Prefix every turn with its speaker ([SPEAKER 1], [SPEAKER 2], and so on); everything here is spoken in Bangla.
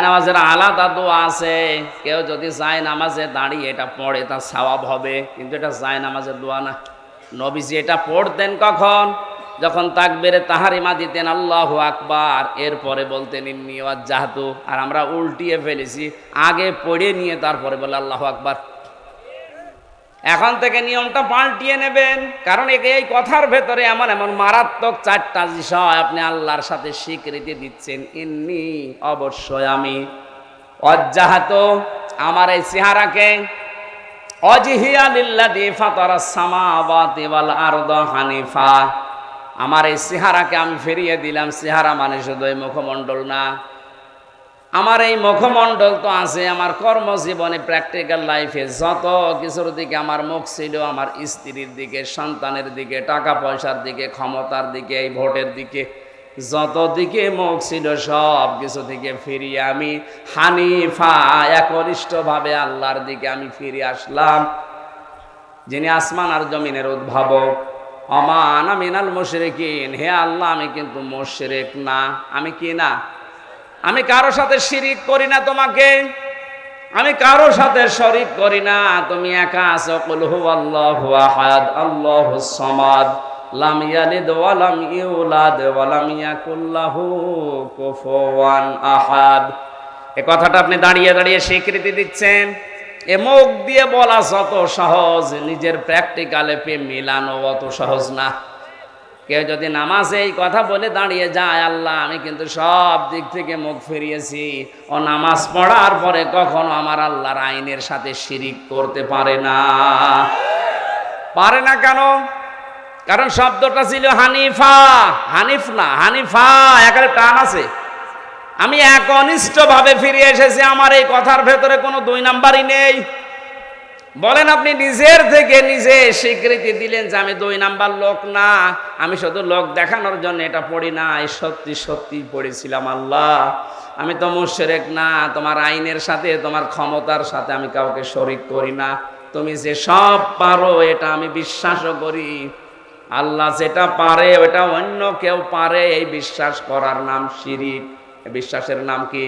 [SPEAKER 1] নামাজের আলাদা দোয়া আছে। কেউ যদি নামাজে দাঁড়িয়ে এটা পড়ে, তার সওয়াব হবে। কিন্তু এটা নামাজের দোয়া না। নবীজি এটা পড়তেন কখন? যখন তাকবেরে তাহারিমা দিতেন, আল্লাহ আকবার। এরপরে বলতেন, ইন্নি জাহাতু আর আমরা উল্টিয়ে ফেলেছি। আগে পড়ে নিয়ে তারপরে বলে, আল্লাহ আকবার। এখন থেকে নিয়মটা পাল্টিয়ে নেবেন। কারণ একে এই কথার ভেতরে এমন এমন মারাত্মক চারটা বিষয় আপনি আল্লাহর সাথে স্বীকৃতি দিচ্ছেন। এমনি অবশ্যই আমি অজ্জাহাত আমার এই চেহারাকে আমার এই চেহারাকে আমি ফিরিয়ে দিলাম। চেহারা মানে শুধু মুখমণ্ডল না আমার এই মুখমণ্ডল তো আছে, আমার কর্মজীবনে প্র্যাকটিক্যাল লাইফে যত কিছুর দিকে আমার মুখ ছিল, আমার স্ত্রীর দিকে, সন্তানের দিকে টাকা পয়সার দিকে, ক্ষমতার দিকে, এই ভোটের দিকে, যত দিকে মুখ ছিল, সব কিছু থেকে ফিরিয়ে আমি হানিফা, একনিষ্ঠভাবে আল্লাহর দিকে আমি ফিরে আসলাম। যিনি আসমান আর জমিনের উদ্ভাবক, অমান আমিনাল মুশরিকিন। হে আল্লাহ, আমি কিন্তু মুশরিক না। আমি কি না? আমি কারও সাথে শিরিক করি না তোমাকে। আমি কারও সাথে শরিক করি না। তুমি একা আছো। কুল হুয়াল্লাহু আহাদ আল্লাহুস সামাদ। লাম ইয়ালিদ ওয়া লাম ইউলাদ ওয়া লাম কুফুয়ান আহাদ। এ কথাটা আপনি দাঁড়িয়ে দাঁড়িয়ে স্বীকৃতি দিচ্ছেন। এ মুখ দিয়ে বলা যত সহজ, নিজের প্র্যাকটিক্যালে পে মিলানো অত সহজ না। কেউ যদি নামাজে এই কথা বলে দাঁড়িয়ে যায়, আল্লাহ, আমি কিন্তু সব দিক থেকে মুখ ফিরিয়েছি। ও নামাজ পড়ার পরে কখনো আমার আল্লাহর আইনের সাথে শিরিক করতে পারে না। পারে না কেন? কারণ শব্দটা ছিল হানিফা। হানিফ না, হানিফা, একেবারে টান আছে। আমি একনিষ্ঠভাবে ফিরে এসেছি, আমার এই কথার ভেতরে কোনো দুই নাম্বারই নেই। বলেন আপনি নিজের থেকে নিজে স্বীকৃতি দিলেন যে আমি দুই নাম্বার লোক না, আমি শুধু লোক দেখানোর জন্য এটা পড়ি না এই সত্যি সত্যি পড়েছিলাম আল্লাহ। আমি তো মুশরেক না, তোমার আইনের সাথে, তোমার ক্ষমতার সাথে আমি কাউকে শরিক করি না। তুমি যে সব পারো, এটা আমি বিশ্বাসও করি। আল্লাহ যেটা পারে, ওটা অন্য কেউ পারে, এই বিশ্বাস করার নাম শিরিক। বিশ্বাসের নাম কি?